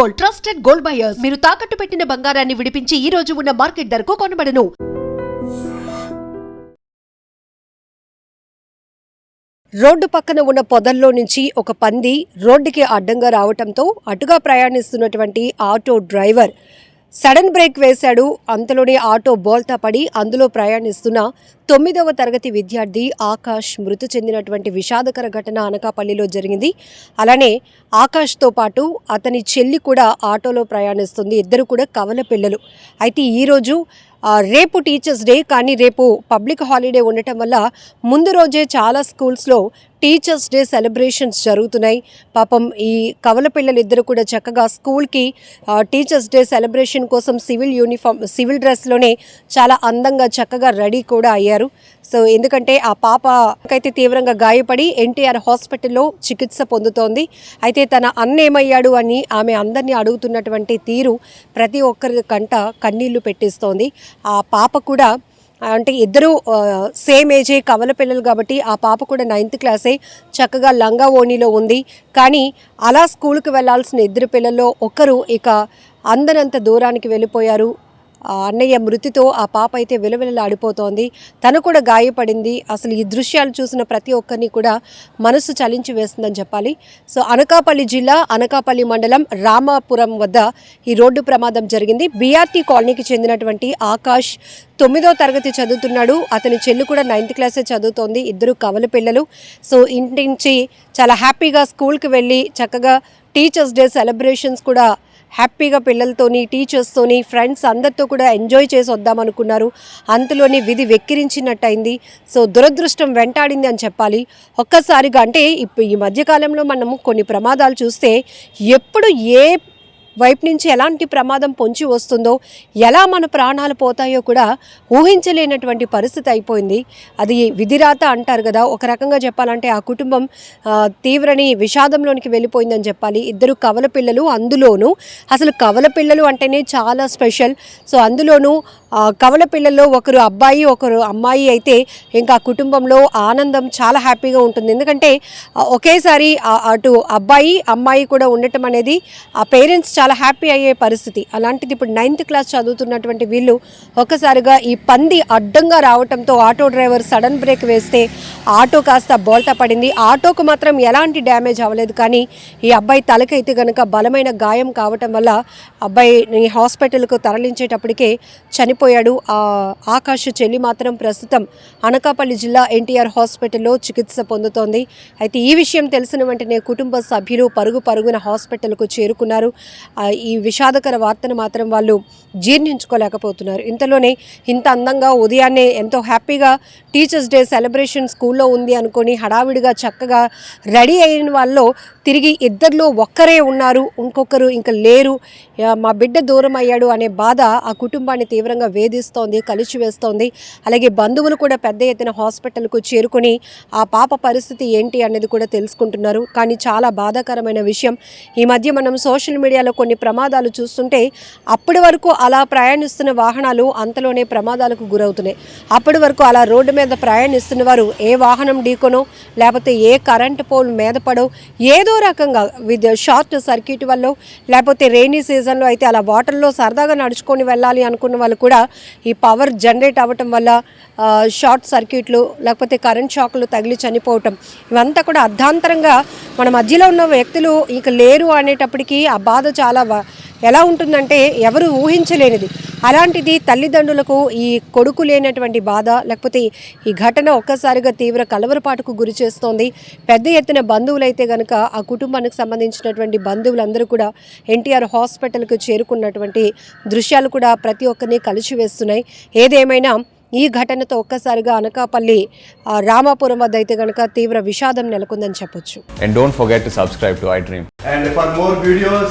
Gold trusted gold buyers. మీరు తాకట్టు పెట్టిన బంగారాన్ని విడిపించి ఈ రోజు ఉన్న మార్కెట్ ధరకు కొనబడను. రోడ్డు పక్కన ఉన్న పొదల్లో నుంచి ఒక పంది రోడ్డుకి అడ్డంగా రావటంతో అటుగా ప్రయాణిస్తున్నటువంటి ఆటో డ్రైవర్ సడన్ బ్రేక్ వేశాడు. అంతలోనే ఆటో బోల్తా పడి అందులో ప్రయాణిస్తున్న తొమ్మిదవ తరగతి విద్యార్థి ఆకాష్ మృతి చెందినటువంటి విషాదకర ఘటన అనకాపల్లిలో జరిగింది. అలానే ఆకాష్తో పాటు అతని చెల్లి కూడా ఆటోలో ప్రయాణిస్తుంది. ఇద్దరు కూడా కవల పిల్లలు. అయితే ఈరోజు రేపు టీచర్స్ డే కానీ రేపు పబ్లిక్ హాలిడే ఉండటం వల్ల ముందు రోజే చాలా స్కూల్స్లో టీచర్స్ డే సెలబ్రేషన్స్ జరుగుతున్నాయి. పాపం ఈ కవల పిల్లలు ఇద్దరు కూడా చక్కగా స్కూల్కి టీచర్స్ డే సెలబ్రేషన్ కోసం సివిల్ యూనిఫామ్ సివిల్ డ్రెస్లోనే చాలా అందంగా చక్కగా రెడీ కూడా అయ్యారు. సో ఎందుకంటే ఆ పాపకైతే తీవ్రంగా గాయపడి ఎన్టీఆర్ హాస్పిటల్లో చికిత్స పొందుతోంది. అయితే తన అన్న ఏమయ్యాడు అని ఆమె అందరినీ అడుగుతున్నటువంటి తీరు ప్రతి ఒక్కరి కంట కన్నీళ్ళు పెట్టిస్తోంది. ఆ పాప కూడా అంటే ఇద్దరు సేమ్ ఏజే కవల పిల్లలు కాబట్టి ఆ పాప కూడా నైన్త్ క్లాసే చక్కగా లంగా ఓణిలో ఉంది. కానీ అలా స్కూల్కి వెళ్ళాల్సిన ఇద్దరు పిల్లల్లో ఒకరు ఇక అందనంత దూరానికి వెళ్ళిపోయారు. అన్నయ్య మృతితో ఆ పాప అయితే విలవిలలాడిపోతోంది. తను కూడా గాయపడింది. అసలు ఈ దృశ్యాలు చూసిన ప్రతి ఒక్కరిని కూడా మనసు చలించి వేస్తుందని చెప్పాలి. సో అనకాపల్లి జిల్లా అనకాపల్లి మండలం రామాపురం వద్ద ఈ రోడ్డు ప్రమాదం జరిగింది. బీఆర్టీ కాలనీకి చెందినటువంటి ఆకాష్ తొమ్మిదో తరగతి చదువుతున్నాడు. అతని చెల్లి కూడా నైన్త్ క్లాసే చదువుతోంది. ఇద్దరు కవల పిల్లలు. సో ఇంటి నుంచి చాలా హ్యాపీగా స్కూల్కి వెళ్ళి చక్కగా టీచర్స్ డే సెలబ్రేషన్స్ కూడా హ్యాపీగా పిల్లలతోని టీచర్స్తోని ఫ్రెండ్స్ అందరితో కూడా ఎంజాయ్ చేసి వద్దామనుకున్నారు అంతలోని విధి వెక్కిరించినట్టయింది. సో దురదృష్టం వెంటాడింది అని చెప్పాలి. ఒక్కసారిగా అంటే ఇప్పుడు ఈ మధ్యకాలంలో మనము కొన్ని ప్రమాదాలు చూస్తే ఎప్పుడు ఏ వైపు నుంచి ఎలాంటి ప్రమాదం పొంచి వస్తుందో ఎలా మన ప్రాణాలు పోతాయో కూడా ఊహించలేనటువంటి పరిస్థితి అయిపోయింది. అది విధిరాత అంటారు కదా ఒక రకంగా చెప్పాలంటే ఆ కుటుంబం తీవ్రని విషాదంలోనికి వెళ్ళిపోయిందని చెప్పాలి. ఇద్దరు కవల పిల్లలు అందులోనూ అసలు కవల పిల్లలు అంటేనే చాలా స్పెషల్. సో అందులోనూ ఆ, కవల పిల్లల్లో ఒకరు అబ్బాయి ఒకరు అమ్మాయి అయితే ఇంకా ఆ కుటుంబంలో ఆనందం చాలా హ్యాపీగా ఉంటుంది. ఎందుకంటే ఒకేసారి అటు అబ్బాయి అమ్మాయి కూడా ఉండటం అనేది ఆ పేరెంట్స్ చాలా హ్యాపీ అయ్యే పరిస్థితి. అలాంటిది ఇప్పుడు నైన్త్ క్లాస్ చదువుతున్నటువంటి వీళ్ళు ఒక్కసారిగా ఈ పంది అడ్డంగా రావటంతో ఆటో డ్రైవర్ సడన్ బ్రేక్ వేస్తే ఆటో కాస్త బోల్తా పడింది. ఆటోకు మాత్రం ఎలాంటి డ్యామేజ్ అవ్వలేదు. కానీ ఈ అబ్బాయి తలకైతే కనుక బలమైన గాయం కావటం వల్ల అబ్బాయిని హాస్పిటల్కు తరలించేటప్పటికే చనిపోయాడు. ఆకాష్ చెల్లి మాత్రం ప్రస్తుతం అనకాపల్లి జిల్లా ఎన్టీఆర్ హాస్పిటల్లో చికిత్స పొందుతోంది. అయితే ఈ విషయం తెలిసిన వెంటనే కుటుంబ సభ్యులు పరుగు పరుగున హాస్పిటల్కు చేరుకున్నారు. ఈ విషాదకర వార్తను మాత్రం వాళ్ళు జీర్ణించుకోలేకపోతున్నారు. ఇంతలోనే ఇంత అందంగా ఉదయాన్నే ఎంతో హ్యాపీగా టీచర్స్ డే సెలబ్రేషన్ స్కూల్లో ఉంది అనుకొని హడావిడిగా చక్కగా రెడీ అయిన వాళ్ళు తిరిగి ఇద్దరిలో ఒక్కరే ఉన్నారు ఇంకొకరు ఇంకా లేరు. మా బిడ్డ దూరం అయ్యాడు అనే బాధ ఆ కుటుంబాన్ని తీవ్రంగా వేధిస్తోంది కలిచివేస్తోంది. అలాగే బంధువులు కూడా పెద్ద ఎత్తున హాస్పిటల్కు చేరుకొని ఆ పాప పరిస్థితి ఏంటి అనేది కూడా తెలుసుకుంటున్నారు. కానీ చాలా బాధాకరమైన విషయం ఈ మధ్య మనం సోషల్ మీడియాలో కొన్ని ప్రమాదాలు చూస్తుంటే అప్పటి వరకు అలా ప్రయాణిస్తున్న వాహనాలు అంతలోనే ప్రమాదాలకు గురవుతున్నాయి. అప్పటి వరకు అలా రోడ్డు మీద ప్రయాణిస్తున్న వారు ఏ వాహనం ఢీకొనో లేకపోతే ఏ కరెంట్ పోల్ మీద పడో ఏదో రకంగా విత్ షార్ట్ సర్క్యూట్ వల్ల లేకపోతే రెయినీ సీజన్లో అయితే అలా వాటర్లో సరదాగా నడుచుకొని వెళ్ళాలి అనుకున్న వాళ్ళు కూడా ఈ పవర్ జనరేట్ అవ్వటం వల్ల షార్ట్ సర్క్యూట్లు లేకపోతే కరెంట్ షాక్లు తగిలి చనిపోవటం ఇవంతా కూడా అర్ధాంతరంగా మన మధ్యలో ఉన్న వ్యక్తులు ఇక లేరు అనేటప్పటికీ ఆ బాధ చాలా ఎలా ఉంటుందంటే ఎవరు ఊహించలేనిది. అలాంటిది తల్లిదండ్రులకు ఈ కొడుకు లేనటువంటి బాధ లేకపోతే ఈ ఘటన ఒక్కసారిగా తీవ్ర కలవరపాటుకు గురి చేస్తోంది. పెద్ద ఎత్తున బంధువులైతే గనక ఆ కుటుంబానికి సంబంధించినటువంటి బంధువులందరూ కూడా ఎన్టీఆర్ హాస్పిటల్కు చేరుకున్నటువంటి దృశ్యాలు కూడా ప్రతి ఒక్కరిని కలిసివేస్తున్నాయి. ఏదేమైనా ఈ ఘటనతో ఒక్కసారిగా అనకాపల్లి రామాపురం వద్ద అయితే గనక తీవ్ర విషాదం నెలకొందని చెప్పొచ్చు. And don't forget to subscribe to iDream. And for more videos,